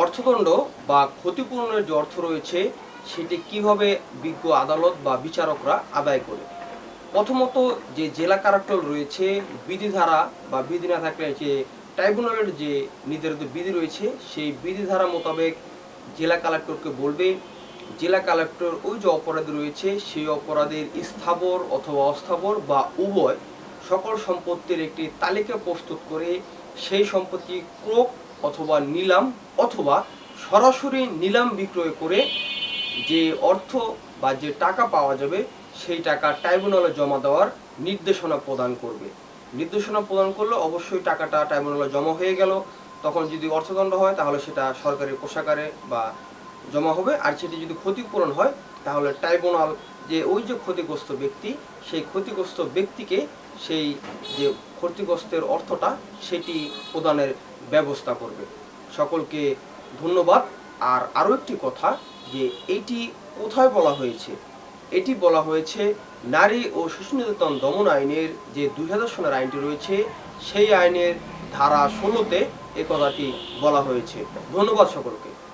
অর্থদণ্ড বা ক্ষতিপূরণের যে অর্থ রয়েছে, সেটি কীভাবে বিজ্ঞ আদালত বা বিচারকরা আদায় করে? প্রথমত যে জেলা কারাক্টল রয়েছে, বিধিধারা বা বিধি না থাকলে যে ট্রাইব্যুনালের যে নির্ধারিত বিধি রয়েছে, সেই বিধিধারা মোতাবেক জেলা কালেক্টরকে বলবে, জেলা কালেক্টর ওই যে অপরাধ রয়েছে, সেই অপরাধের স্থাবর অথবা অস্থাবর বা উভয় সকল সম্পত্তির একটি তালিকা প্রস্তুত করে সেই সম্পত্তি ক্রোক অথবা নিলাম অথবা সরাসরি নিলাম বিক্রয় করে যে অর্থ বা যে টাকা পাওয়া যাবে, সেই টাকা ট্রাইব্যুনালে জমা দেওয়ার নির্দেশনা প্রদান করবে। নির্দেশনা প্রদান করলে অবশ্যই টাকাটা ট্রাইব্যুনালে জমা হয়ে গেল। তখন যদি অর্থদণ্ড হয়, তাহলে সেটা সরকারি কোষাগারে বা জমা হবে। আর সেটি যদি ক্ষতিপূরণ হয়, তাহলে ট্রাইব্যুনাল যে ওই যে ক্ষতিগ্রস্ত ব্যক্তি, সেই ক্ষতিগ্রস্ত ব্যক্তিকে সেই যে ক্ষতিগ্রস্তের অর্থটা সেটি প্রদানের ব্যবস্থা করবে। সকলকে ধন্যবাদ। আর আরও একটি কথা যে এটি কোথায় বলা হয়েছে? এটি বলা হয়েছে নারী ও শিশু নির্যাতন দমন আইনের যে দুই হাজার সনের আইনটি রয়েছে, সেই আইনের ধারা ষোলোতে এ কথাটি বলা হয়েছে। ধন্যবাদ সকলকে।